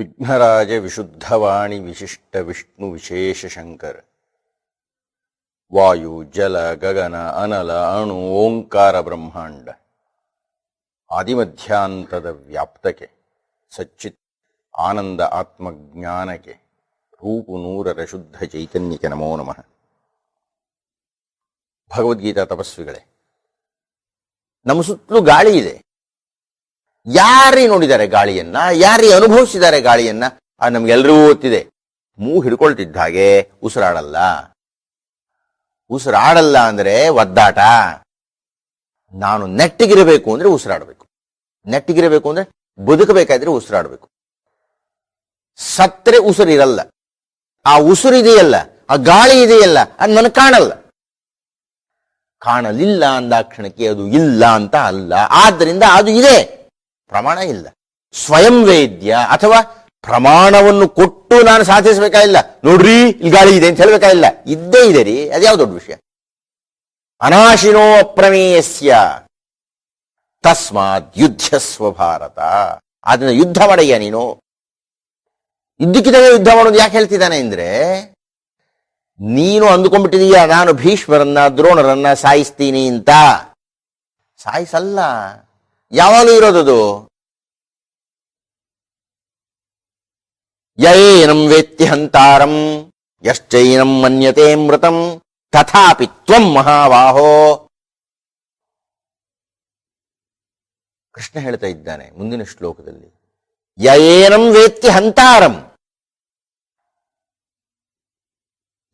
ವಿಘ್ನರಾಜ ವಿಶುದ್ಧವಾಣಿ ವಿಶಿಷ್ಟ ವಿಷ್ಣು ವಿಶೇಷ ಶಂಕರ. ವಾಯು, ಜಲ, ಗಗನ, ಅನಲ, ಅಣು, ಓಂಕಾರ ಬ್ರಹ್ಮಾಂಡ. ಆದಿಮಧ್ಯಾಂತದ ವ್ಯಾಪ್ತಕ್ಕೆ, ಸಚ್ಚಿತ್ ಆನಂದ ಆತ್ಮಜ್ಞಾನಕ್ಕೆ, ರೂಪು ನೂರರ ಶುದ್ಧ ಚೈತನ್ಯಕ್ಕೆ ನಮೋ ನಮಃ. ಭಗವದ್ಗೀತಾ ತಪಸ್ವಿಗಳೇ, ನಮ್ಮ ಸುತ್ತಲೂ ಗಾಳಿ ಇದೆ. ಯಾರೇ ನೋಡಿದ್ದಾರೆ ಗಾಳಿಯನ್ನ, ಯಾರೇ ಅನುಭವಿಸಿದ್ದಾರೆ ಗಾಳಿಯನ್ನ ಅದು ನಮ್ಗೆಲ್ರಿಗೂ ಗೊತ್ತಿದೆ. ಮೂ ಹಿಡ್ಕೊಳ್ತಿದ್ದ ಹಾಗೆ ಉಸಿರಾಡಲ್ಲ. ಉಸಿರಾಡಲ್ಲ ಅಂದ್ರೆ ಒದ್ದಾಟ. ನಾನು ನೆಟ್ಟಿಗಿರಬೇಕು ಅಂದ್ರೆ ಉಸಿರಾಡಬೇಕು. ನೆಟ್ಟಿಗಿರಬೇಕು ಅಂದ್ರೆ ಬದುಕಬೇಕಾದ್ರೆ ಉಸಿರಾಡಬೇಕು. ಸತ್ರೆ ಉಸಿರಿರಲ್ಲ. ಆ ಉಸಿರಿದೆಯಲ್ಲ ಆ ಗಾಳಿ ಇದೆಯಲ್ಲ ಅದು ನನಗೆ ಕಾಣಲ್ಲ. ಕಾಣಲಿಲ್ಲ ಅಂದಾಕ್ಷಣಕ್ಕೆ ಅದು ಇಲ್ಲ ಅಂತ ಅಲ್ಲ. ಆದ್ದರಿಂದ ಅದು ಇದೆ. ಪ್ರಮಾಣ ಇಲ್ಲ. ಸ್ವಯಂ ವೇದ್ಯ ಅಥವಾ ಪ್ರಮಾಣವನ್ನು ಕೊಟ್ಟು ನಾನು ಸಾಧಿಸಬೇಕಾಗಿಲ್ಲ ನೋಡ್ರಿ, ಇಲ್ಲಿ ಗಾಳಿ ಇದೆ ಅಂತ ಹೇಳಬೇಕಾಗಿಲ್ಲ ಇದ್ದೇ ಇದೆ ರೀ ಅದ್ಯಾವ ದೊಡ್ಡ ವಿಷಯ? ಅನಾಶಿನೋ ಅಪ್ರಮೇಯಸ್ಯ ತಸ್ಮಾತ್ ಯುದ್ಧ ಸ್ವಭಾರತ ಅದನ್ನ ಯುದ್ಧ ಮಾಡಯ್ಯ ನೀನು. ಇದ್ದಕ್ಕಿದ್ದಾಗ ಯುದ್ಧ ಮಾಡೋದು ಯಾಕೆ ಹೇಳ್ತಿದ್ದಾನೆ ಅಂದ್ರೆ, ನೀನು ಅಂದುಕೊಂಡ್ಬಿಟ್ಟಿದೀಯ, ನಾನು ಭೀಷ್ಮರನ್ನ, ದ್ರೋಣರನ್ನ ಸಾಯಿಸ್ತೀನಿ ಅಂತ. ಸಾಯಿಸಲ್ಲ. ಯಾವಾಗಲೂ ಇರೋದದು? ಯೇನಂ ವೇತ್ತಿ ಹಂತಾರಂ ಯಶ್ಚೈನಂ ಮನ್ಯತೆ ಮೃತಂ, ತಥಾಪಿ ತ್ವಂ ಮಹಾಬಾಹೋ. ಕೃಷ್ಣ ಹೇಳ್ತಾ ಇದ್ದಾನೆ ಮುಂದಿನ ಶ್ಲೋಕದಲ್ಲಿ. ಯೇನಂ ವೇತ್ತಿ ಹಂತಾರಂ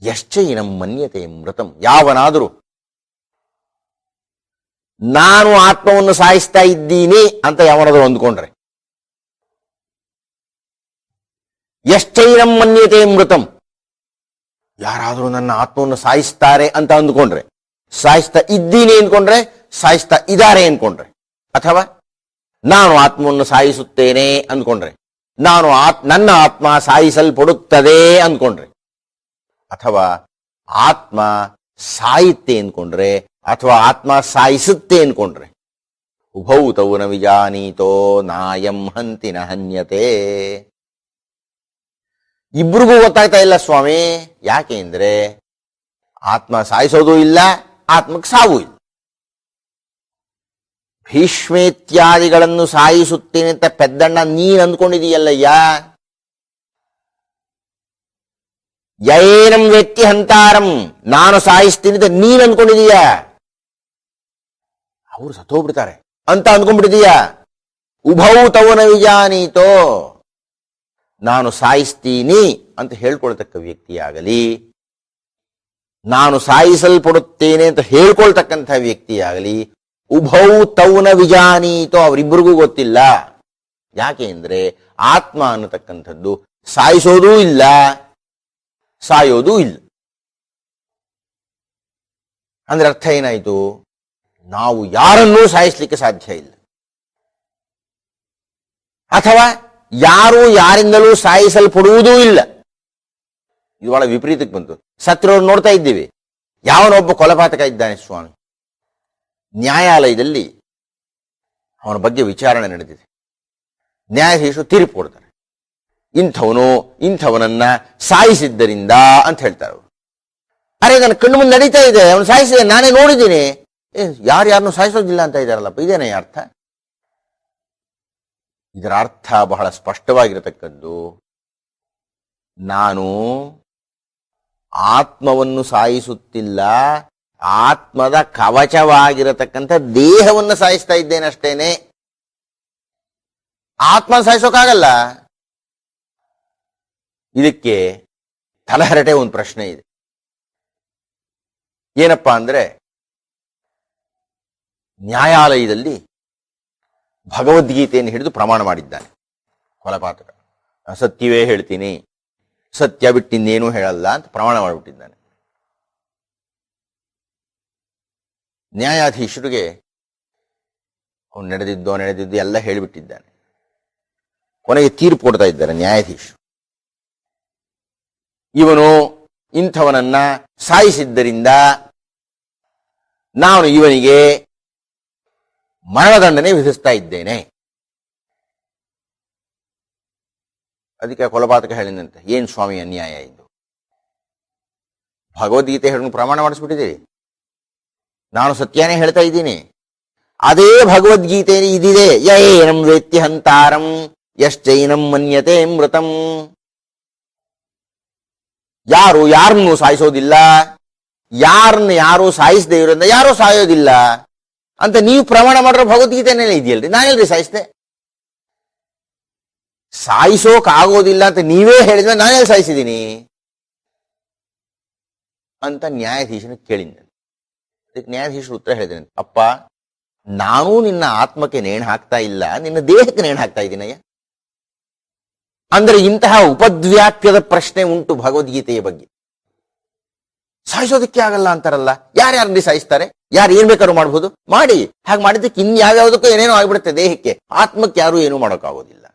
ಯಶ್ಚೈನಂ ಮನ್ಯತೆ ಮೃತಂ, ಯಾವನಾದರೂ ನಾನು ಆತ್ಮವನ್ನು ಸಾಯಿಸ್ತಾ ಇದ್ದೀನಿ ಅಂತ ಯಾವನಾದರೂ ಅಂದ್ಕೊಂಡ್ರೆ ಎಷ್ಟೈನಂ ಮನ್ಯತೆ ಮೃತಂ. ಯಾರಾದರೂ ನನ್ನ ಆತ್ಮವನ್ನು ಸಾಯಿಸ್ತಾರೆ ಅಂತ ಅಂದ್ಕೊಂಡ್ರೆ, ಸಾಯಿಸ್ತಾ ಇದ್ದೀನಿ ಅಂದ್ಕೊಂಡ್ರೆ, ಸಾಯಿಸ್ತಾ ಇದ್ದಾರೆ ಅಂದ್ಕೊಂಡ್ರೆ, ಅಥವಾ ನಾನು ಆತ್ಮವನ್ನು ಸಾಯಿಸುತ್ತೇನೆ ಅಂದ್ಕೊಂಡ್ರೆ, ನಾನು ಆತ್, ನನ್ನ ಆತ್ಮ ಸಾಯಿಸಲ್ಪಡುತ್ತದೆ ಅಂದ್ಕೊಂಡ್ರೆ, ಅಥವಾ ಆತ್ಮ ಸಾಯುತ್ತೆ ಅಂದ್ಕೊಂಡ್ರೆ ಅಥವಾ ಆತ್ಮ ಸಾಯಿಸುತ್ತೆ ಅನ್ಕೊಂಡ್ರೆ. ಉಭೌ ತೌ ನ ವಿಜಾನೀತೋ ನಾಯಂ ಹಂತಿನ ಹನ್ಯತೆ. ಇಬ್ರಿಗೂ ಗೊತ್ತಾಗ್ತಾ ಇಲ್ಲ ಸ್ವಾಮಿ, ಯಾಕೆ ಅಂದ್ರೆ ಆತ್ಮ ಸಾಯಿಸೋದು ಇಲ್ಲ, ಆತ್ಮಕ್ಕೆ ಸಾವು ಇಲ್ಲ. ಭೀಷ್ಮೇತ್ಯಾದಿಗಳನ್ನು ಸಾಯಿಸುತ್ತೇನೆ ಅಂತ ಪೆದ್ದಣ್ಣ ನೀನ್ ಅಂದ್ಕೊಂಡಿದೀಯಲ್ಲಯ್ಯ ಯೇನಂ ವ್ಯಕ್ತಿ ಹಂತಾರಂ, ನಾನು ಸಾಯಿಸ್ತೀನಿ ಅಂತ ನೀನ್ ಅಂದ್ಕೊಂಡಿದೀಯ. ಅವರು ಸತ್ತೋಗ್ಬಿಡ್ತಾರೆ. ಅಂತ ಅಂದ್ಕೊಂಡ್ಬಿಟ್ಟಿದೀಯ ಉಭೌ ತವನ ವಿಜಾನೀತೋ. ನಾನು ಸಾಯಿಸ್ತೀನಿ ಅಂತ ಹೇಳ್ಕೊಳ್ತಕ್ಕ ವ್ಯಕ್ತಿಯಾಗಲಿ. ನಾನು ಸಾಯಿಸಲ್ಪಡುತ್ತೇನೆ ಅಂತ ಹೇಳ್ಕೊಳ್ತಕ್ಕಂಥ ವ್ಯಕ್ತಿಯಾಗಲಿ. ಉಭೌ ತೌನ ವಿಜಾನೀತೋ ಅವರಿಬ್ಬರಿಗೂ ಗೊತ್ತಿಲ್ಲ. ಯಾಕೆ ಅಂದ್ರೆ ಆತ್ಮ ಅನ್ನತಕ್ಕಂಥದ್ದು ಸಾಯಿಸೋದೂ ಇಲ್ಲ, ಸಾಯೋದೂ ಇಲ್ಲ. ಅಂದ್ರೆ ಅರ್ಥ ಏನಾಯ್ತು? ನಾವು ಯಾರನ್ನೂ ಸಾಯಿಸಲಿಕ್ಕೆ ಸಾಧ್ಯ ಇಲ್ಲ. ಅಥವಾ ಯಾರು ಯಾರಿಂದಲೂ ಸಾಯಿಸಲ್ಪಡುವುದೂ ಇಲ್ಲ. ಇದು ಬಹಳ ವಿಪರೀತಕ್ಕೆ ಬಂತು. ಸತ್ರವ್ರು ನೋಡ್ತಾ ಇದ್ದೀವಿ. ಯಾವನೊಬ್ಬ ಕೊಲಪಾತಕ ಇದ್ದಾನೆ ಸ್ವಾಮಿ. ನ್ಯಾಯಾಲಯದಲ್ಲಿ ಅವನ ಬಗ್ಗೆ ವಿಚಾರಣೆ ನಡೆದಿದೆ. ನ್ಯಾಯಾಧೀಶರು ತೀರ್ಪು ಕೊಡ್ತಾರೆ. ಇಂಥವನು ಇಂಥವನನ್ನ ಸಾಯಿಸಿದ್ದರಿಂದ ಅಂತ ಹೇಳ್ತಾರೆ ಅವರು. ಅರೆ ನನ್ನ ಕಣ್ಣು ಮುಂದೆ ನಡೀತಾ ಇದೆ. ಅವನು ಸಾಯಿಸಿದೆ ನಾನೇ ನೋಡಿದ್ದೀನಿ. ಏ ಯಾರು ಯಾರನ್ನು ಸಾಯಿಸೋದಿಲ್ಲ ಅಂತ ಇದ್ದಾರಲ್ಲಪ್ಪ ಇದೇನೇ ಅರ್ಥ? ಇದರ ಅರ್ಥ ಬಹಳ ಸ್ಪಷ್ಟವಾಗಿರತಕ್ಕದ್ದು, ನಾನು ಆತ್ಮವನ್ನು ಸಾಯಿಸುತ್ತಿಲ್ಲ, ಆತ್ಮದ ಕವಚವಾಗಿರತಕ್ಕಂಥ ದೇಹವನ್ನು ಸಾಯಿಸ್ತಾ ಇದ್ದೇನಷ್ಟೇನೆ ಆತ್ಮ ಸಾಯಿಸೋಕ್ಕಾಗಲ್ಲ ಇದಕ್ಕೆ ತಲಹರಟೆ ಒಂದು ಪ್ರಶ್ನೆ ಇದೆ. ಏನಪ್ಪಾ ಅಂದ್ರೆ ನ್ಯಾಯಾಲಯದಲ್ಲಿ ಭಗವದ್ಗೀತೆಯನ್ನು ಹಿಡಿದು ಪ್ರಮಾಣ ಮಾಡಿದ್ದಾನೆ. ಕೊಲಪಾತಕ. ಸತ್ಯವೇ ಹೇಳ್ತೀನಿ. ಸತ್ಯ ಬಿಟ್ಟಿನ್ನೇನೂ ಹೇಳಲ್ಲ ಅಂತ ಪ್ರಮಾಣ ಮಾಡಿಬಿಟ್ಟಿದ್ದಾನೆ. ನ್ಯಾಯಾಧೀಶರಿಗೆ ಅವನು ನಡೆದಿದ್ದೋ ನಡೆದಿದ್ದು ಎಲ್ಲ ಹೇಳಿಬಿಟ್ಟಿದ್ದಾನೆ. ಕೊನೆಗೆ ತೀರ್ಪು ಕೊಡ್ತಾ ಇದ್ದಾರೆ ನ್ಯಾಯಾಧೀಶರು. ಇವನು ಇಂಥವನನ್ನ ಸಾಯಿಸಿದ್ದರಿಂದ ನಾನು ಇವನಿಗೆ ಮರಣದಂಡನೆ ವಿಧಿಸ್ತಾ ಇದ್ದೇನೆ. ಅದಕ್ಕೆ ಕೊಲಪಾತಕ ಹೇಳಿದಂತೆ ಏನ್ ಸ್ವಾಮಿ ಅನ್ಯಾಯ ಇದು? ಭಗವದ್ಗೀತೆ ಹೇಳಿ ಪ್ರಮಾಣ ಮಾಡಿಸ್ಬಿಟ್ಟಿದ್ದೀರಿ. ನಾನು ಸತ್ಯನೇ ಹೇಳ್ತಾ ಇದ್ದೀನಿ. ಅದೇ ಭಗವದ್ಗೀತೆ ಇದಿದೆ. ಯೇನಂ ವೇತ್ಯ ಹಂತಾರಂ, ಯಶ್ಚೈನಂ ಮನ್ಯತೆ ಮೃತಂ. ಯಾರು ಯಾರನ್ನು ಸಾಯಿಸೋದಿಲ್ಲ. ಯಾರನ್ನ ಯಾರು ಸಾಯಿಸದೇ ಇರೋದ್ರಿಂದ ಯಾರು ಸಾಯೋದಿಲ್ಲ. ಅಂತ ನೀವು ಪ್ರಮಾಣ ಮಾಡಿರೋ ಭಗವದ್ಗೀತೆನೆಲ್ಲ ಇದೆಯಲ್ರಿ? ನಾನೆಲ್ರಿ, ಸಾಯಿಸ್ದೆ. ಸಾಯಿಸೋಕ್ ಆಗೋದಿಲ್ಲ ಅಂತ ನೀವೇ ಹೇಳಿದ್ರೆ ನಾನೆಲ್ಲಿ ಸಾಯಿಸಿದ್ದೀನಿ? ಅಂತ ನ್ಯಾಯಾಧೀಶನ ಕೇಳಿದ್ದೆ ಅದಕ್ಕೆ ನ್ಯಾಯಾಧೀಶರು ಉತ್ತರ ಹೇಳಿದ್ರೆ ಅಪ್ಪ, ನಾನು ನಿನ್ನ ಆತ್ಮಕ್ಕೆ ನೇಣು ಹಾಕ್ತಾ ಇಲ್ಲ. ನಿನ್ನ ದೇಹಕ್ಕೆ ನೇಣು ಹಾಕ್ತಾ ಇದ್ದೀನಯ್ಯ ಅಂದ್ರೆ ಇಂತಹ ಉಪದ್ವ್ಯಾಪ್ಯದ ಪ್ರಶ್ನೆ ಉಂಟು ಭಗವದ್ಗೀತೆಯ ಬಗ್ಗೆ. ಸಾಯಿಸೋದಕ್ಕೆ ಆಗಲ್ಲ ಅಂತಾರಲ್ಲ. ಯಾರ್ಯಾರಲ್ಲಿ ಸಾಯಿಸ್ತಾರೆ? ಯಾರು ಏನ್ ಬೇಕಾದ್ರೂ ಮಾಡಬಹುದು ಮಾಡಿ. ಹಾಗೆ ಮಾಡಿದ್ದಕ್ಕೆ ಇನ್ಯಾವ್ಯಾವುದಕ್ಕೂ ಏನೇನೋ ಆಗ್ಬಿಡುತ್ತೆ ದೇಹಕ್ಕೆ. ಆತ್ಮಕ್ಕೆ ಯಾರು ಏನೂ ಮಾಡೋಕ್ಕಾಗೋದಿಲ್ಲ.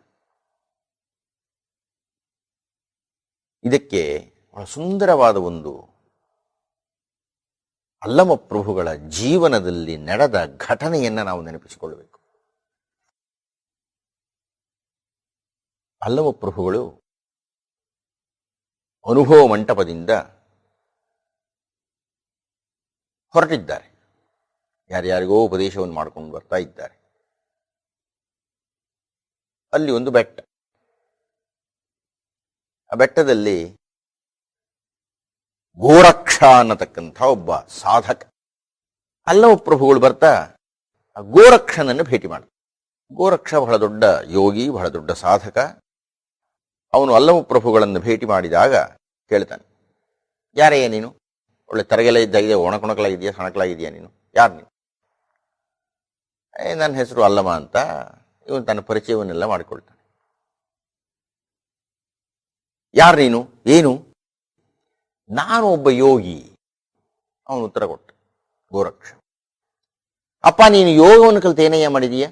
ಇದಕ್ಕೆ ಸುಂದರವಾದ ಒಂದು ಅಲ್ಲಮ ಪ್ರಭುಗಳ ಜೀವನದಲ್ಲಿ ನಡೆದ ಘಟನೆಯನ್ನ ನಾವು ನೆನಪಿಸಿಕೊಳ್ಳಬೇಕು. ಅಲ್ಲಮ ಪ್ರಭುಗಳು ಅನುಭವ ಮಂಟಪದಿಂದ ಹೊರಟಿದ್ದಾರೆ. ಯಾರ್ಯಾರಿಗೋ ಉಪದೇಶವನ್ನು ಮಾಡ್ಕೊಂಡು ಬರ್ತಾ ಇದ್ದಾರೆ. ಅಲ್ಲಿ ಒಂದು ಬೆಟ್ಟ. ಆ ಬೆಟ್ಟದಲ್ಲಿ ಗೋರಕ್ಷ ಅನ್ನತಕ್ಕಂಥ ಒಬ್ಬ ಸಾಧಕ. ಅಲ್ಲವ ಪ್ರಭುಗಳು ಬರ್ತಾ ಆ ಗೋರಕ್ಷನನ್ನು ಭೇಟಿ ಮಾಡ ಗೋರಕ್ಷ ಬಹಳ ದೊಡ್ಡ ಯೋಗಿ, ಬಹಳ ದೊಡ್ಡ ಸಾಧಕ. ಅವನು ಅಲ್ಲವ ಪ್ರಭುಗಳನ್ನು ಭೇಟಿ ಮಾಡಿದಾಗ ಕೇಳ್ತಾನೆ ಯಾರೇ ನೀನು? ಒಳ್ಳೆ ತರಗೆಲ್ಲ ಇದ್ದಾಗಿದೆ ಒಣಕೊಣಕಲಾಗಿದೆಯಾ? ಸಣಕಲಾಗಿದೆಯಾ ನೀನು? ಯಾರು ನೀನು? ನನ್ನ ಹೆಸರು ಅಲ್ಲಮ ಅಂತ ಇವನು ತನ್ನ ಪರಿಚಯವನ್ನೆಲ್ಲ ಮಾಡಿಕೊಳ್ತಾನೆ. ಯಾರು ನೀನು? ಏನು? ನಾನು ಒಬ್ಬ ಯೋಗಿ. ಅವನು ಉತ್ತರ ಕೊಟ್ಟ. ಗೋರಕ್ಷ. ಅಪ್ಪ, ನೀನು ಯೋಗವನ್ನು ಕಲಿತು ಏನಯ್ಯ ಮಾಡಿದೀಯ?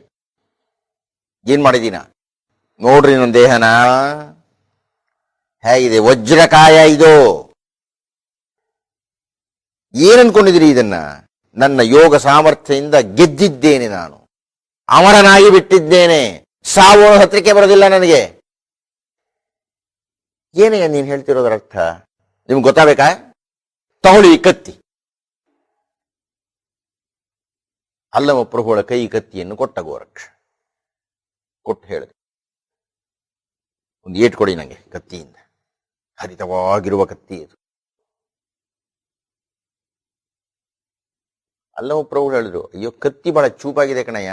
ಏನ್ ಮಾಡಿದೀನ? ನೋಡ್ರಿ ನನ್ನ ದೇಹನ. ಹೇಗಿದೆ? ವಜ್ರಕಾಯ ಇದು. ಏನ್ ಅನ್ಕೊಂಡಿದ್ದೀರಿ ಇದನ್ನ? ನನ್ನ ಯೋಗ ಸಾಮರ್ಥ್ಯದಿಂದ ಗೆದ್ದಿದ್ದೇನೆ ನಾನು. ಅಮರನಾಗಿ ಬಿಟ್ಟಿದ್ದೇನೆ. ಸಾವು ಹತ್ರಿಕೆ ಬರೋದಿಲ್ಲ ನನಗೆ. ಏನೇ ನೀನು ಹೇಳ್ತಿರೋದ್ರ ಅರ್ಥ? ನಿಮ್ಗೆ ಗೊತ್ತಾಗಬೇಕಾ? ತಗೊಳ್ಳಿ ಕತ್ತಿ. ಅಲ್ಲಮ ಪ್ರಭುಗಳ ಕೈ ಕತ್ತಿಯನ್ನು ಕೊಟ್ಟ ಗೋರಕ್ಷ. ಕೊಟ್ಟು ಹೇಳಿದೆ. ಒಂದು ಏಟ್ ಕೊಡಿ ನನಗೆ ಕತ್ತಿಯಿಂದ. ಹರಿತವಾಗಿರುವ ಕತ್ತಿ ಇದು. ಅಲ್ಲಮ ಪ್ರಭು ಹೇಳಿದ್ರು, ಅಯ್ಯೋ, ಕತ್ತಿ ಬಹಳ ಚೂಪಾಗಿದೆ ಕಣಯ್ಯ.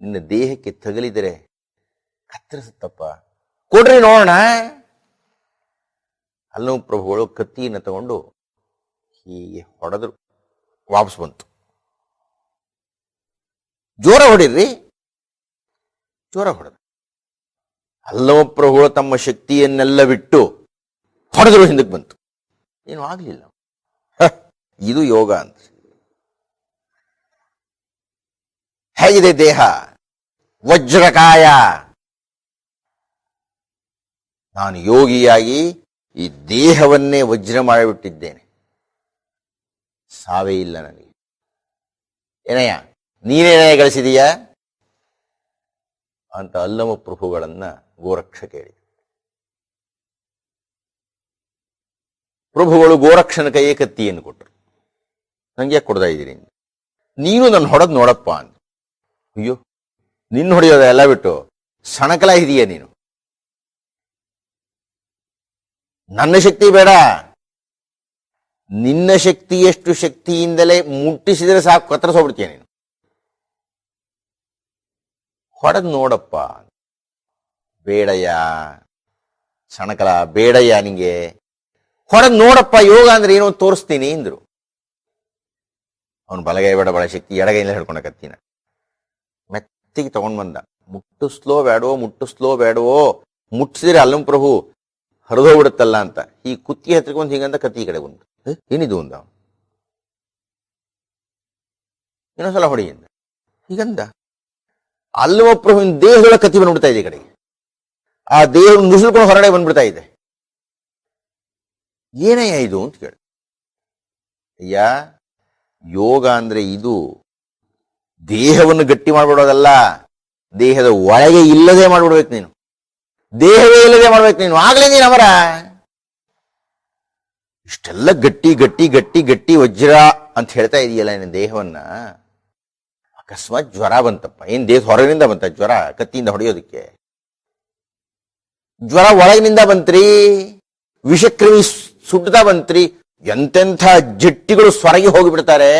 ನಿನ್ನ ದೇಹಕ್ಕೆ ತಗಲಿದರೆ ಕತ್ತರಿಸುತ್ತಪ್ಪ. ಕೊಡ್ರಿ ನೋಡೋಣ. ಅಲ್ಲವ ಪ್ರಭುಗಳು ಕತ್ತಿಯನ್ನು ತಗೊಂಡು ಹೀಗೆ ಹೊಡೆದ್ರು. ವಾಪಸ್ ಬಂತು. ಜೋರ ಹೊಡಿರ್ರಿ ಜೋರ ಹೊಡೆದ್ರು. ಅಲ್ಲವ ಪ್ರಭುಗಳು ತಮ್ಮ ಶಕ್ತಿಯನ್ನೆಲ್ಲ ಬಿಟ್ಟು ಹೊಡೆದ್ರು ಹಿಂದಕ್ಕೆ ಬಂತು. ಏನು ಆಗ್ಲಿಲ್ಲ. ಇದು ಯೋಗ ಅಂತ. ಹೇಗಿದೆ ದೇಹ, ವಜ್ರಕಾಯ. ನಾನು ಯೋಗಿಯಾಗಿ ಈ ದೇಹವನ್ನೇ ವಜ್ರ ಮಾಡಿಬಿಟ್ಟಿದ್ದೇನೆ. ಸಾವೇ ಇಲ್ಲ ನನಗೆ. ಏನಯ್ಯ ನೀನೇನೇ ಗಳಿಸಿದೀಯ? ಅಂತ ಅಲ್ಲಮ ಪ್ರಭುಗಳನ್ನ ಗೋರಕ್ಷ ಕೇಳಿದ. ಪ್ರಭುಗಳು ಗೋರಕ್ಷನ ಕೈಯೇ ಕತ್ತಿಯನ್ನು ಕೊಟ್ಟರು. ನಂಗೆ ಕೊಡ್ತಾ ಇದ್ದೀರಿ? ನೀನು ನನ್ನ ಹೊಡೆದ್ ನೋಡಪ್ಪ ಅಂತ. ಅಯ್ಯೋ, ನಿನ್ನ ಹೊಡೆಯೋದ ಎಲ್ಲ ಬಿಟ್ಟು ಸಣಕಲ ಇದೀಯ ನೀನು. ನನ್ನ ಶಕ್ತಿ ಬೇಡ. ನಿನ್ನ ಶಕ್ತಿಯಷ್ಟು ಶಕ್ತಿಯಿಂದಲೇ ಮುಟ್ಟಿಸಿದ್ರೆ ಸಾಕು ಕತ್ತರಿಸೋಗ್ಬಿಡ್ತೀಯ ನೀನು. ಹೊಡೆದ್ ನೋಡಪ್ಪ. ಬೇಡಯ್ಯ, ಸಣಕಲ, ಬೇಡಯ್ಯ ನಿಂಗೆ. ಹೊಡೆದ್ ನೋಡಪ್ಪ, ಯೋಗ ಅಂದ್ರೆ ಏನೋ ತೋರಿಸ್ತೀನಿ ಅಂದ್ರು. ಅವನು ಬಲಗೈ ಬೇಡ ಬಳ ಶಕ್ತಿ ಎಡಗೈಯಿಂದ ಹೇಳ್ಕೊಂಡ ಕತ್ತಿನ ಮೆತ್ತಿಗೆ ತಗೊಂಡ್ ಬಂದ. ಮುಟ್ಟಿಸ್ಲೋ ಬೇಡವೋ ಮುಟ್ಟಿಸ್ಲೋ ಬೇಡವೋ ಮುಟ್ಟಿಸಿದ್ರೆ ಅಲ್ಲಂ ಪ್ರಭು ಹರಿದೋಗ್ಬಿಡುತ್ತಲ್ಲ ಅಂತ. ಈ ಕುತ್ತಿಗೆ ಹತ್ರಕ್ಕೆ ಒಂದು ಹೀಗಂತ ಕತ್ತಿ ಈ ಕಡೆ ಏ, ಏನಿದು ಅವ್ನು. ಇನ್ನೊಂದ್ಸಲ ಹೊಡಿ ಅಂದ. ಹೀಗಂದ? ಅಲ್ಲವ ಪ್ರಭುವಿನ ದೇಹಗಳ ಕತ್ತಿ ಬಂದ್ಬಿಡ್ತಾ ಇದೆ ಕಡೆಗೆ ಆ ದೇಹ ನುಸುಳ್ಕೊಂಡು ಹೊರಗಡೆ ಬಂದ್ಬಿಡ್ತಾ ಇದೆ. ಏನಯ್ಯ ಇದು ಅಂತ ಕೇಳಿ. ಅಯ್ಯ ಯೋಗ ಅಂದ್ರೆ ಇದು. ದೇಹವನ್ನು ಗಟ್ಟಿ ಮಾಡ್ಬಿಡೋದಲ್ಲ, ದೇಹದ ಒಳಗೆ ಇಲ್ಲದೆ ಮಾಡ್ಬಿಡ್ಬೇಕು ನೀನು. ದೇಹವೇ ಇಲ್ಲದೆ ಮಾಡ್ಬೇಕು ನೀನು. ಆಗ್ಲೇ ನೀನು ಅಮರ. ಇಷ್ಟೆಲ್ಲ ಗಟ್ಟಿ ಗಟ್ಟಿ ಗಟ್ಟಿ ಗಟ್ಟಿ ವಜ್ರ ಅಂತ ಹೇಳ್ತಾ ಇದೆಯಲ್ಲ ನಿನ್ನ ದೇಹವನ್ನ. ಅಕಸ್ಮಾತ್ ಜ್ವರ ಬಂತಪ್ಪ. ಏನ್ ದೇಹ ಹೊರಗಿನಿಂದ ಬಂತ? ಜ್ವರ ಕತ್ತಿಯಿಂದ ಹೊಡೆಯೋದಕ್ಕೆ. ಜ್ವರ ಒಳಗಿನಿಂದ ಬಂತ್ರಿ. ವಿಷಕ್ರಿಮಿ ಸುಡ್ತಾ ಬಂತ್ರಿ. ಎಂತೆಂಥ ಜಟ್ಟಿಗಳು ಸ್ವರಗಿ ಹೋಗಿಬಿಡ್ತಾರೆ.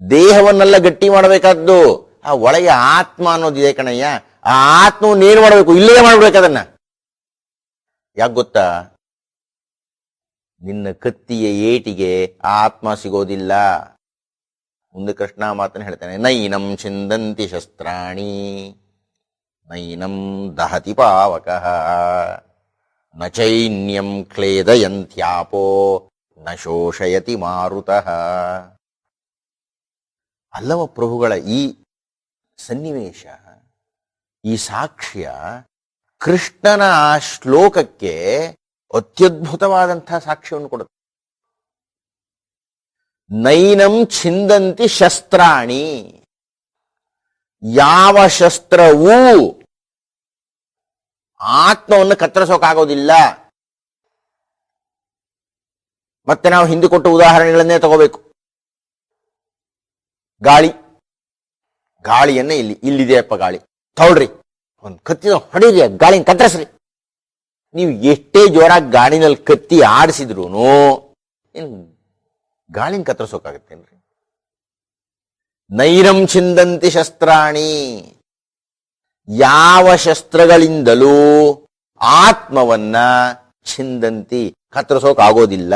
ದೇಹವನ್ನೆಲ್ಲ ಗಟ್ಟಿ ಮಾಡಬೇಕಾದ್ದು. ಆ ಒಳಗೆ ಆತ್ಮ ಅನ್ನೋದಿದೆ ಕಣಯ್ಯ. ಆ ಆತ್ಮವನ್ನು ಏನು ಮಾಡಬೇಕು, ಇಲ್ಲೇ ಮಾಡ್ಬೇಕು ಅದನ್ನ. ಯಾಕೆ ಗೊತ್ತಾ? ನಿನ್ನ ಕತ್ತಿಯ ಏಟಿಗೆ ಆತ್ಮ ಸಿಗೋದಿಲ್ಲ. ಮುಂದೆ ಕೃಷ್ಣ ಮಾತನ್ನು ಹೇಳ್ತಾನೆ, ನೈನಂ ಚಿಂದಂತಿ ಶಸ್ತ್ರಾಣಿ, ನೈನಂ ದಹತಿ ಪಾವಕ, ನ ಚೈನ್ಯಂ ಕ್ಲೇದಯಂತ್ಯಾಪೋ, ನ ಶೋಷಯತಿ ಮಾರುತಃ. ಅಲ್ಲವ ಪ್ರಭುಗಳ ಈ ಸನ್ನಿವೇಶ, ಈ ಸಾಕ್ಷ್ಯ ಕೃಷ್ಣನ ಆ ಶ್ಲೋಕಕ್ಕೆ ಅತ್ಯದ್ಭುತವಾದಂತಹ ಸಾಕ್ಷ್ಯವನ್ನು ಕೊಡುತ್ತೆ. ನೈನಂ ಛಿಂದಂತಿ ಶಸ್ತ್ರಾಣಿ, ಯಾವ ಶಸ್ತ್ರವೂ ಆತ್ಮವನ್ನು ಕತ್ತರಿಸೋಕಾಗೋದಿಲ್ಲ. ಮತ್ತೆ ನಾವು ಹಿಂದೆ ಕೊಟ್ಟ ಉದಾಹರಣೆಗಳನ್ನೇ ತಗೋಬೇಕು. ಗಾಳಿ. ಗಾಳಿಯನ್ನ ಇಲ್ಲಿ ಇಲ್ಲಿದೆಯಪ್ಪ ಗಾಳಿ. ತಗೊಳ್ರಿ. ಒಂದು ಕತ್ತಿನ ಹೊಡೀರಿ ಗಾಳಿನ ಕತ್ತರಿಸ್ರಿ. ನೀವು ಎಷ್ಟೇ ಜೋರಾಗಿ ಗಾಳಿನಲ್ಲಿ ಕತ್ತಿ ಆಡಿಸಿದ್ರು ಏನು ಗಾಳಿನ ಕತ್ತರಿಸೋಕಾಗತ್ತೇನ್ರಿ? ನೈರಂ ಚಿಂದಂತಿ ಶಸ್ತ್ರಾಣಿ. ಯಾವ ಶಸ್ತ್ರಗಳಿಂದಲೂ ಆತ್ಮವನ್ನ ಛಿಂದಂತಿ ಕತ್ತರಿಸೋಕಾಗೋದಿಲ್ಲ.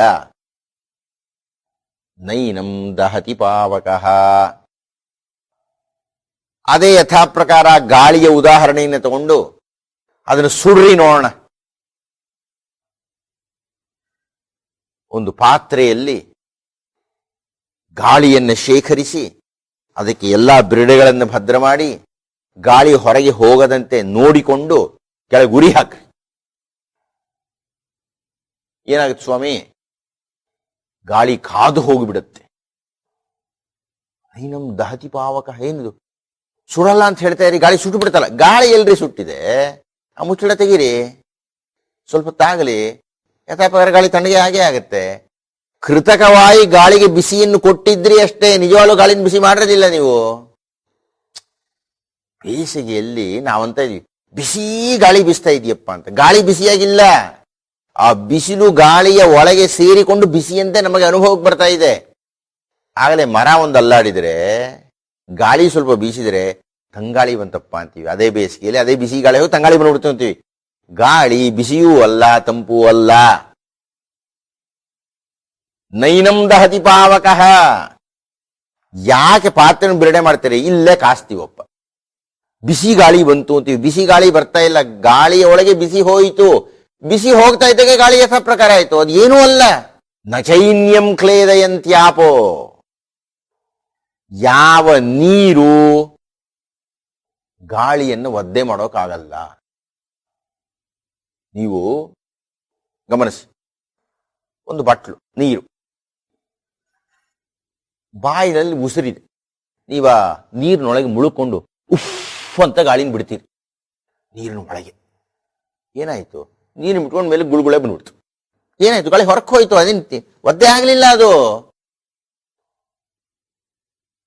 ನೈನಂ ದಹತಿ ಪಾವಕಃ. ಅದೇ ಯಥಾ ಪ್ರಕಾರ ಗಾಳಿಯ ಉದಾಹರಣೆಯನ್ನು ತಗೊಂಡು ಅದನ್ನು ಸುಡ್ರಿ ನೋಡೋಣ. ಒಂದು ಪಾತ್ರೆಯಲ್ಲಿ ಗಾಳಿಯನ್ನು ಶೇಖರಿಸಿ ಅದಕ್ಕೆ ಎಲ್ಲಾ ಬಿರುಡೆಗಳನ್ನು ಭದ್ರ ಮಾಡಿ ಗಾಳಿ ಹೊರಗೆ ಹೋಗದಂತೆ ನೋಡಿಕೊಂಡು ಕೆಳಗೆ ಗುರಿ ಹಾಕ್ರಿ. ಏನಾಗುತ್ತೆ ಸ್ವಾಮಿ? ಗಾಳಿ ಕಾದು ಹೋಗಿಬಿಡುತ್ತೆ. ಐ ನಮ್ ದಹತಿ ಪಾವಕ ಏನಿದು? ಸುಡಲ್ಲ ಅಂತ ಹೇಳ್ತಾ ಇರಿ, ಗಾಳಿ ಸುಟ್ಟು ಬಿಡ್ತಲ್ಲ ಗಾಳಿ ಎಲ್ರಿ ಸುಟ್ಟಿದೆ? ಆ ಮುಚ್ಚಿಡ ತೆಗೀರಿ. ಸ್ವಲ್ಪ ತಾಗಲಿ. ಯಥಾಪಕಾರ ಗಾಳಿ ತಣ್ಣಗೆ ಹಾಗೆ ಆಗುತ್ತೆ. ಕೃತಕವಾಗಿ ಗಾಳಿಗೆ ಬಿಸಿಯನ್ನು ಕೊಟ್ಟಿದ್ರಿ ಅಷ್ಟೇ. ನಿಜವಾಗ್ಲೂ ಗಾಳಿನ ಬಿಸಿ ಮಾಡಿರೋದಿಲ್ಲ ನೀವು. ಬೇಸಿಗೆಯಲ್ಲಿ ನಾವಂತ ಇದೀವಿ. ಬಿಸಿ ಗಾಳಿ ಬಿಸ್ತಾ ಇದೆಯಪ್ಪ ಅಂತ. ಗಾಳಿ ಬಿಸಿಯಾಗಿಲ್ಲ. ಆ ಬಿಸಿಲು ಗಾಳಿಯ ಒಳಗೆ ಸೇರಿಕೊಂಡು ಬಿಸಿಯಂತೆ ನಮಗೆ ಅನುಭವಕ್ಕೆ ಬರ್ತಾ ಇದೆ. ಆಗಲೇ ಮರ ಒಂದು ಅಲ್ಲಾಡಿದ್ರೆ, ಗಾಳಿ ಸ್ವಲ್ಪ ಬೀಸಿದ್ರೆ ತಂಗಾಳಿ ಬಂತಪ್ಪ ಅಂತೀವಿ. ಅದೇ ಬೇಸಿಗೆಯಲ್ಲಿ ಅದೇ ಬಿಸಿ ಗಾಳಿ ಹೋಗಿ ತಂಗಾಳಿ ಬಂದ್ಬಿಡ್ತು ಅಂತೀವಿ. ಗಾಳಿ ಬಿಸಿಯೂ ಅಲ್ಲ, ತಂಪೂ ಅಲ್ಲ. ನೈನಂ ದಹತಿ ಪಾವಕಃ. ಯಾಕೆ ಪಾತ್ರೆನ ಬಿರುಡೆ ಮಾಡ್ತೀರಿ? ಇಲ್ಲೇ ಕಾಸ್ತೀವಪ್ಪ. ಬಿಸಿ ಗಾಳಿ ಬಂತು ಅಂತೀವಿ. ಬಿಸಿ ಗಾಳಿ ಬರ್ತಾ ಇಲ್ಲ. ಗಾಳಿಯ ಒಳಗೆ ಬಿಸಿ ಹೋಯಿತು. ಬಿಸಿ ಹೋಗ್ತಾ ಇದ್ದಾಗೆ ಗಾಳಿ ಯಥ ಪ್ರಕಾರ ಆಯ್ತು. ಅದು ಏನೂ ಅಲ್ಲ. ನಚೈನ್ಯಂ ಕ್ಲೇದಯಂತ್ಯಾಪೋ. ಯಾವ ನೀರು ಗಾಳಿಯನ್ನು ಒದ್ದೆ ಮಾಡೋಕ್ಕಾಗಲ್ಲ. ನೀವು ಗಮನಿಸಿ. ಒಂದು ಬಟ್ಲು, ನೀರು. ಬಾಯಿನಲ್ಲಿ ಉಸಿರಿದೆ. ನೀವ ನೀರಿನೊಳಗೆ ಮುಳುಕೊಂಡು ಉಫ್ ಅಂತ ಗಾಳಿನ ಬಿಡ್ತೀರಿ. ನೀರಿನ ಒಳಗೆ. ಏನಾಯ್ತು? ನೀರು ಬಿಟ್ಕೊಂಡ ಮೇಲೆ ಗುಳುಗುಳೆ ಬಂದ್ಬಿಡ್ತು. ಏನಾಯ್ತು? ಗಾಳಿ ಹೊರಕ್ಕೆ ಹೋಯ್ತು ಅದೇಂತಿ ಒದ್ದೆ ಆಗ್ಲಿಲ್ಲ ಅದು.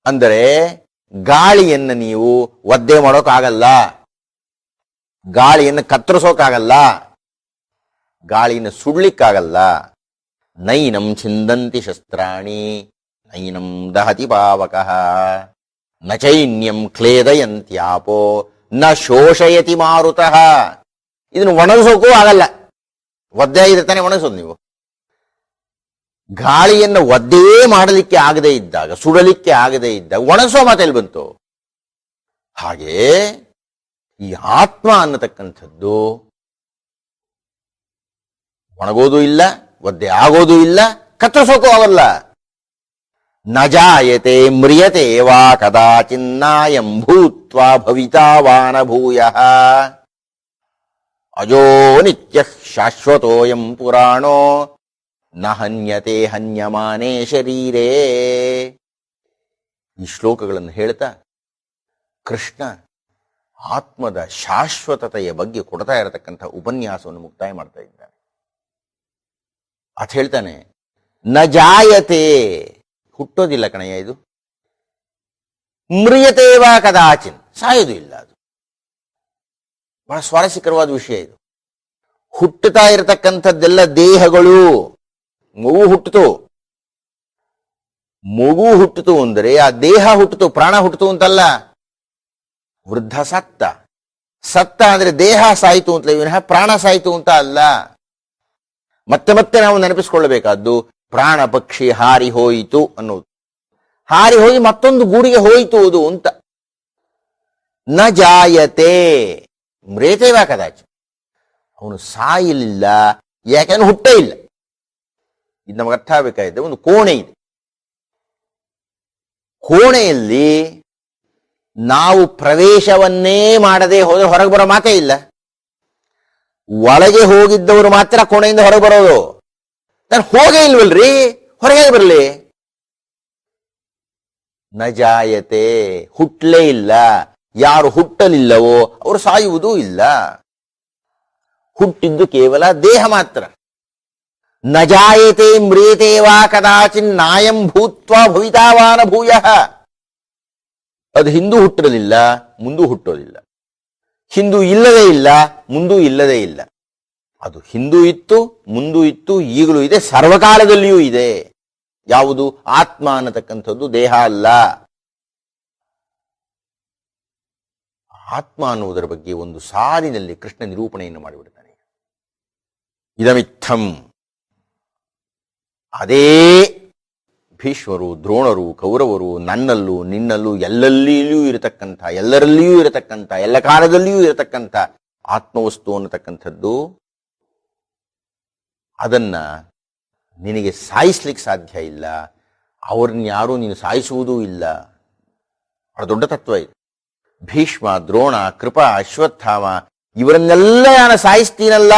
ಅಂದರೆ ಗಾಳಿಯನ್ನ ನೀವು ಒದ್ದೆ ಮಾಡೋಕ್ಕಾಗಲ್ಲ ಗಾಳಿಯನ್ನು ಕತ್ತರಿಸೋಕ್ಕಾಗಲ್ಲ ಗಾಳಿಯನ್ನು ಸುಡ್ಲಿಕ್ಕಾಗಲ್ಲ. ನೈನಂ ಛಿಂದಂತಿ ಶಸ್ತ್ರಾಣಿ, ನೈನಂ ದಹತಿ ಪಾವಕಃ. ನ ಚೈನ್ಯಂ ಕ್ಲೇದಯಂತ್ಯಾಪೋ, ನ ಶೋಷಯತಿ ಮಾರುತಃ. ಇದನ್ನು ಒಣಗಿಸೋಕ್ಕೂ ಆಗಲ್ಲ. ಒದ್ದೆ ತಾನೆ ಒಣಗಿಸೋದು ನೀವು. ಗಾಳಿಯನ್ನು ಒದ್ದೇ ಮಾಡಲಿಕ್ಕೆ ಆಗದೇ ಇದ್ದಾಗ, ಸುಡಲಿಕ್ಕೆ ಆಗದೇ ಇದ್ದಾಗ ಒಣಗಿಸೋ ಮಾತೆಲ್ಲಿ ಬಂತು? ಹಾಗೆ ಈ ಆತ್ಮ ಅನ್ನತಕ್ಕಂಥದ್ದು ಒಣಗೋದು ಇಲ್ಲ, ಒದ್ದೆ ಆಗೋದು ಇಲ್ಲ, ಕತ್ತರಿಸೋಕೂ ಆಗಲ್ಲ. ನಜಾಯತೆ ಜಾಯತೆ ಮ್ರಿಯತೆ ವಾ ಕದಾಚಿನ್ನಾಯಂ ಭೂತ್ವಾ ಭವಿತಾವಾನ ಭೂಯ ಅಜೋ ನಿತ್ಯ ಶಾಶ್ವತೋಯಂ ಪುರಾಣೋ ನ ಹನ್ಯತೆ ಹನ್ಯಮಾನೇ ಶರೀರೇ ಈ ಶ್ಲೋಕಗಳನ್ನು ಹೇಳ್ತಾ ಕೃಷ್ಣ ಆತ್ಮದ ಶಾಶ್ವತತೆಯ ಬಗ್ಗೆ ಕೊಡ್ತಾ ಇರತಕ್ಕಂಥ ಉಪನ್ಯಾಸವನ್ನು ಮುಕ್ತಾಯ ಮಾಡ್ತಾ ಇದ್ದಾನೆ. ಅಥ ಹೇಳ್ತಾನೆ, ನ ಜಾಯತೆ. ಹುಟ್ಟೋದಿಲ್ಲ ಕಣಯ್ಯ ಇದು. ಮ್ರಿಯತೇವಾ ಕದಾಚಿನ್. ಸಾಯೋದು ಇಲ್ಲ ಅದು. ಬಹಳ ಸ್ವಾರಸ್ಯಕರವಾದ ವಿಷಯ ಇದು. ಹುಟ್ಟುತ್ತಾ ಇರತಕ್ಕಂಥದ್ದೆಲ್ಲ ದೇಹಗಳು, ಮಗು ಹುಟ್ಟಿತು. ಮಗು ಹುಟ್ಟಿತು ಅಂದರೆ ಆ ದೇಹ ಹುಟ್ಟಿತು, ಪ್ರಾಣ ಹುಟ್ಟಿತು ಅಂತಲ್ಲ. ವೃದ್ಧ ಸತ್ತ. ಸತ್ತ ಅಂದ್ರೆ ದೇಹ ಸಾಯಿತು ಅಂತ ವಿನಃ ಪ್ರಾಣ ಸಾಯಿತು ಅಂತ ಅಲ್ಲ. ಮತ್ತೆ ಮತ್ತೆ ನಾವು ನೆನಪಿಸಿಕೊಳ್ಳಬೇಕಾದ್ದು ಪ್ರಾಣ ಪಕ್ಷಿ ಹಾರಿ ಹೋಯಿತು ಅನ್ನೋದು. ಹಾರಿ ಹೋಗಿ ಮತ್ತೊಂದು ಗೂಡಿಗೆ ಹೋಯಿತು ಅದು ಅಂತ. ನ ಜಾಯತೆ. ಮ್ರೇತೇವ ಕದಾಚು. ಅವನು ಸಾಯಲಿಲ್ಲ, ಯಾಕೆಂದ್ರೆ ಹುಟ್ಟೇ ಇಲ್ಲ. ಇದು ನಮಗೆ ಅರ್ಥ ಆಗಬೇಕಾಗಿದೆ, ಒಂದು ಕೋಣೆ ಇದೆ. ಕೋಣೆಯಲ್ಲಿ ನಾವು ಪ್ರವೇಶವನ್ನೇ ಮಾಡದೆ ಹೋದ್ರೆ ಹೊರಗೆ ಬರೋ ಮಾತೇ ಇಲ್ಲ. ಒಳಗೆ ಹೋಗಿದ್ದವರು ಮಾತ್ರ ಕೋಣೆಯಿಂದ ಹೊರಗೆ ಬರೋದು. ನಾನು ಹೋಗೇ ಇಲ್ವಲ್ರಿ, ಹೊರಗೆ ಬರಲಿ? ನಜಾಯತೆ ಹುಟ್ಲೇ ಇಲ್ಲ. ಯಾರು ಹುಟ್ಟಲಿಲ್ಲವೋ ಅವರು ಸಾಯುವುದೂ ಇಲ್ಲ. ಹುಟ್ಟಿದ್ದು ಕೇವಲ ದೇಹ ಮಾತ್ರ. ನ ಜಾಯತೆ ಮ್ರಿಯತೆ ವಾ ಕದಾಚಿನ್ ನಾಯಂ ಭೂತ್ವ ಭವಿತಾವಾನ ಭೂಯ. ಅದು ಹಿಂದೂ ಹುಟ್ಟಿರಲಿಲ್ಲ ಮುಂದೂ ಹುಟ್ಟೋದಿಲ್ಲ. ಹಿಂದೂ ಇಲ್ಲದೇ ಇಲ್ಲ, ಮುಂದೂ ಇಲ್ಲದೇ ಇಲ್ಲ. ಅದು ಹಿಂದೂ ಇತ್ತು, ಮುಂದೂ ಇತ್ತು, ಈಗಲೂ ಇದೆ, ಸರ್ವಕಾಲದಲ್ಲಿಯೂ ಇದೆ. ಯಾವುದು? ಆತ್ಮ ಅನ್ನತಕ್ಕಂಥದ್ದು ದೇಹ ಅಲ್ಲ. ಆತ್ಮ ಅನ್ನುವುದರ ಬಗ್ಗೆ ಒಂದು ಸಾಲಿನಲ್ಲಿ ಕೃಷ್ಣ ನಿರೂಪಣೆಯನ್ನು ಮಾಡಿಬಿಡ್ತಾನೆ. ಇದಮಿತ್ತಂ. ಅದೇ ಭೀಷ್ಮರು, ದ್ರೋಣರು, ಕೌರವರು ನನ್ನಲ್ಲೂ, ನಿನ್ನಲ್ಲೂ ಎಲ್ಲಲ್ಲಿಯೂ ಇರತಕ್ಕಂಥ, ಎಲ್ಲರಲ್ಲಿಯೂ ಇರತಕ್ಕಂಥ, ಎಲ್ಲ ಕಾಲದಲ್ಲಿಯೂ ಇರತಕ್ಕಂಥ ಆತ್ಮವಸ್ತು ಅನ್ನತಕ್ಕಂಥದ್ದು ಅದನ್ನ ನಿನಗೆ ಸಾಯಿಸ್ಲಿಕ್ಕೆ ಸಾಧ್ಯ ಇಲ್ಲ. ಅವ್ರನ್ನ ಯಾರೂ ನೀನು ಸಾಯಿಸುವುದೂ ಇಲ್ಲ. ಬಹಳ ದೊಡ್ಡ ತತ್ವ ಇದು. ಭೀಷ್ಮ, ದ್ರೋಣ, ಕೃಪಾ, ಅಶ್ವತ್ಥಾಮ, ಇವರನ್ನೆಲ್ಲ ನಾನು ಸಾಯಿಸ್ತೀನಲ್ಲ.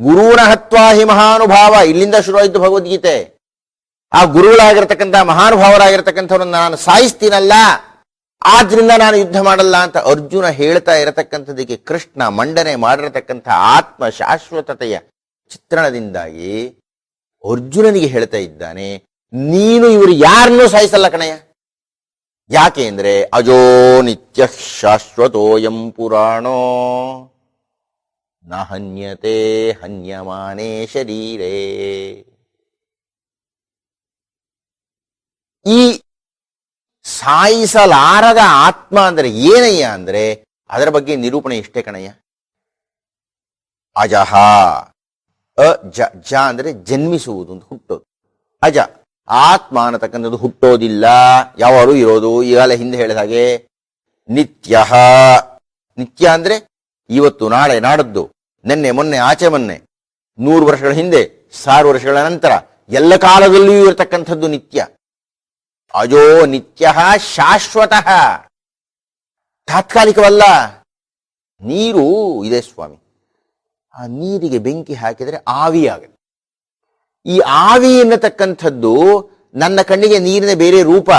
ಗುರುವಿನ ಹತ್ವಾ ಹಿ ಮಹಾನುಭಾವ, ಇಲ್ಲಿಂದ ಶುರುವಾಯಿತು ಭಗವದ್ಗೀತೆ. ಆ ಗುರುಗಳಾಗಿರ್ತಕ್ಕಂಥ ಮಹಾನುಭಾವರಾಗಿರ್ತಕ್ಕಂಥವ್ರನ್ನ ನಾನು ಸಾಯಿಸ್ತೀನಲ್ಲ. ಆದ್ರಿಂದ ನಾನು ಯುದ್ಧ ಮಾಡಲ್ಲ ಅಂತ ಅರ್ಜುನ ಹೇಳ್ತಾ ಇರತಕ್ಕಂಥದಕ್ಕೆ ಕೃಷ್ಣ ಮಂಡನೆ ಮಾಡಿರತಕ್ಕಂಥ ಆತ್ಮ ಶಾಶ್ವತತೆಯ ಚಿತ್ರಣದಿಂದಾಗಿ ಅರ್ಜುನನಿಗೆ ಹೇಳ್ತಾ ಇದ್ದಾನೆ, ನೀನು ಇವರು ಯಾರನ್ನೂ ಸಾಯಿಸಲ್ಲ ಕಣಯ್ಯ. ಯಾಕೆ ಅಂದ್ರೆ ಅಜೋ ನಿತ್ಯ ಶಾಶ್ವತೋಯಂ ಪುರಾಣೋ. ನ ಹನ್ಯತೆ ಹನ್ಯಮಾನೇ ಶರೀರೇ. ಈ ಸಾಯಿಸಲಾರದ ಆತ್ಮ ಅಂದ್ರೆ ಏನಯ್ಯ ಅಂದ್ರೆ ಅದರ ಬಗ್ಗೆ ನಿರೂಪಣೆ ಇಷ್ಟೇ ಕಣಯ್ಯ. ಅಜಹ ಅ ಜ ಜ ಅಂದ್ರೆ ಜನ್ಮಿಸುವುದು ಅಂತ ಹುಟ್ಟೋದು. ಅಜ ಆತ್ಮ ಅನ್ನತಕ್ಕಂಥದ್ದು ಹುಟ್ಟೋದಿಲ್ಲ. ಯಾವಾಗಲೂ ಇರೋದು. ಈಗಾಗಲೇ ಹಿಂದೆ ಹೇಳಿದ ಹಾಗೆ ನಿತ್ಯ. ನಿತ್ಯ ಅಂದ್ರೆ ಇವತ್ತು, ನಾಳೆ, ನಾಡದ್ದು. ನಿನ್ನೆ, ಮೊನ್ನೆ, ಆಚೆ, ಮೊನ್ನೆ. ನೂರು ವರ್ಷಗಳ ಹಿಂದೆ ಸಾವಿರ ವರ್ಷಗಳ ನಂತರ ಎಲ್ಲ ಕಾಲದಲ್ಲಿಯೂ ಇರತಕ್ಕಂಥದ್ದು ನಿತ್ಯ. ಅಜೋ ನಿತ್ಯ ಶಾಶ್ವತಃ. ತಾತ್ಕಾಲಿಕವಲ್ಲ. ನೀರು ಇದೆ ಸ್ವಾಮಿ. ಆ ನೀರಿಗೆ ಬೆಂಕಿ ಹಾಕಿದರೆ ಆವಿ ಆಗುತ್ತೆ ಈ ಆವಿ ಎನ್ನತಕ್ಕಂಥದ್ದು ನನ್ನ ಕಣ್ಣಿಗೆ ನೀರಿನ ಬೇರೆ ರೂಪ.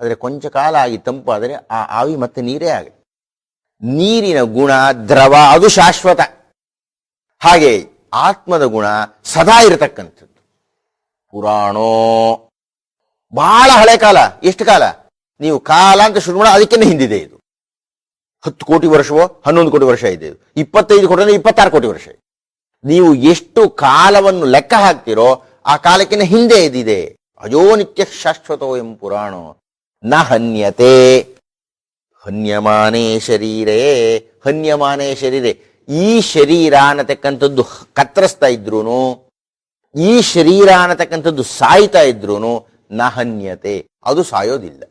ಆದರೆ ಕೊಂಚ ಕಾಲ ಆಗಿ ತಂಪಾದರೆ ಆ ಆವಿ ಮತ್ತೆ ನೀರೇ ಆಗಲಿ ನೀರಿನ ಗುಣ ದ್ರವ, ಅದು ಶಾಶ್ವತ. ಹಾಗೆ ಆತ್ಮದ ಗುಣ ಸದಾ ಇರತಕ್ಕಂಥದ್ದು. ಪುರಾಣೋ, ಬಹಳ ಹಳೆ ಕಾಲ. ಎಷ್ಟು ಕಾಲ? ನೀವು ಕಾಲ ಅಂತ ಶುರು ಮಾಡೋ ಅದಕ್ಕಿಂತ ಹಿಂದಿದೆ ಇದು. ಹತ್ತು ಕೋಟಿ ವರ್ಷವೋ, ಹನ್ನೊಂದು ಕೋಟಿ ವರ್ಷ ಇದೆ ಇದು. ಇಪ್ಪತ್ತೈದು ಕೋಟಿ ಇಪ್ಪತ್ತಾರು ಕೋಟಿ ವರ್ಷ ಇದೆ. ನೀವು ಎಷ್ಟು ಕಾಲವನ್ನು ಲೆಕ್ಕ ಹಾಕ್ತಿರೋ ಆ ಕಾಲಕ್ಕಿನ ಹಿಂದೆ ಇದಿದೆ. ಅಯೋ ನಿತ್ಯ ಶಾಶ್ವತೋ ಎಂ ಪುರಾಣ. ನ ಹನ್ಯತೆ. ಹನ್ಯಮಾನೇ ಶರೀರೇ. ಹನ್ಯಮಾನೇ ಶರೀರೇ. ಈ ಶರೀರ ಅನ್ನತಕ್ಕಂಥದ್ದು ಕತ್ತರಿಸ್ತಾ ಇದ್ರು ಈ ಶರೀರ ಅನ್ನತಕ್ಕಂಥದ್ದು ಸಾಯ್ತಾ ಇದ್ರು ನ ಹನ್ಯತೆ. ಅದು ಸಾಯೋದಿಲ್ಲ.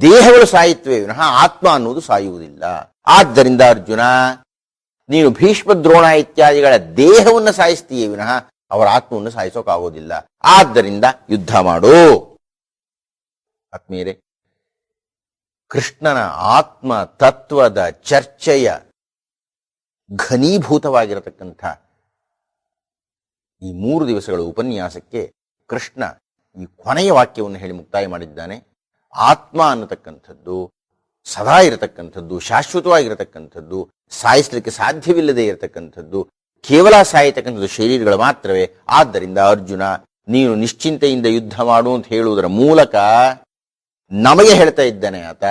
ದೇಹಗಳು ಸಾಯಿತ್ವೆ ವಿನಃ ಆತ್ಮ ಅನ್ನುವುದು ಸಾಯುವುದಿಲ್ಲ. ಆದ್ದರಿಂದ ಅರ್ಜುನ ನೀನು ಭೀಷ್ಮ ದ್ರೋಣ ಇತ್ಯಾದಿಗಳ ದೇಹವನ್ನು ಸಾಯಿಸ್ತೀಯ ವಿನಃ ಅವರ ಆತ್ಮವನ್ನು ಸಾಯಿಸೋಕಾಗೋದಿಲ್ಲ. ಆದ್ದರಿಂದ ಯುದ್ಧ ಮಾಡು. ಆತ್ಮೀಯರೇ, ಕೃಷ್ಣನ ಆತ್ಮ ತತ್ವದ ಚರ್ಚೆಯ ಘನೀಭೂತವಾಗಿರತಕ್ಕಂಥ ಈ ಮೂರು ದಿವಸಗಳ ಉಪನ್ಯಾಸಕ್ಕೆ ಕೃಷ್ಣ ಈ ಕೊನೆಯ ವಾಕ್ಯವನ್ನು ಹೇಳಿ ಮುಕ್ತಾಯ ಮಾಡಿದ್ದಾನೆ. ಆತ್ಮ ಅನ್ನತಕ್ಕಂಥದ್ದು ಸದಾ ಇರತಕ್ಕಂಥದ್ದು, ಶಾಶ್ವತವಾಗಿರತಕ್ಕಂಥದ್ದು ಸಾಯಿಸಲಿಕ್ಕೆ ಸಾಧ್ಯವಿಲ್ಲದೆ ಇರತಕ್ಕಂಥದ್ದು, ಕೇವಲ ಸಾಯತಕ್ಕಂಥದ್ದು ಶರೀರಗಳು ಮಾತ್ರವೇ. ಆದ್ದರಿಂದ ಅರ್ಜುನ, ನೀನು ನಿಶ್ಚಿಂತೆಯಿಂದ ಯುದ್ಧ ಮಾಡು ಅಂತ ಹೇಳುವುದರ ಮೂಲಕ ನಮಗೆ ಹೇಳ್ತಾ ಇದ್ದಾನೆ ಆತ,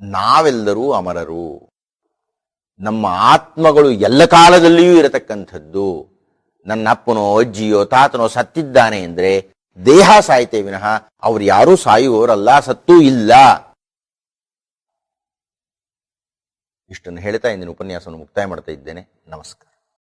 ನಾವೆಲ್ಲರೂ ಅಮರರು. ನಮ್ಮ ಆತ್ಮಗಳು ಎಲ್ಲ ಕಾಲದಲ್ಲಿಯೂ ಇರತಕ್ಕಂಥದ್ದು. ನನ್ನ ಅಪ್ಪನೋ, ಅಜ್ಜಿಯೋ, ತಾತನೋ ಸತ್ತಿದ್ದಾನೆ ಅಂದ್ರೆ ದೇಹ ಸಾಯ್ತೇ ವಿನಃ, ಅವ್ರು ಯಾರೂ ಸಾಯುವವರಲ್ಲ, ಸತ್ತೂ ಇಲ್ಲ. ಇಷ್ಟನ್ನು ಹೇಳ್ತಾ ಇಂದಿನ ಉಪನ್ಯಾಸವನ್ನು ಮುಕ್ತಾಯ ಮಾಡ್ತಾ ಇದ್ದೇನೆ. ನಮಸ್ಕಾರ.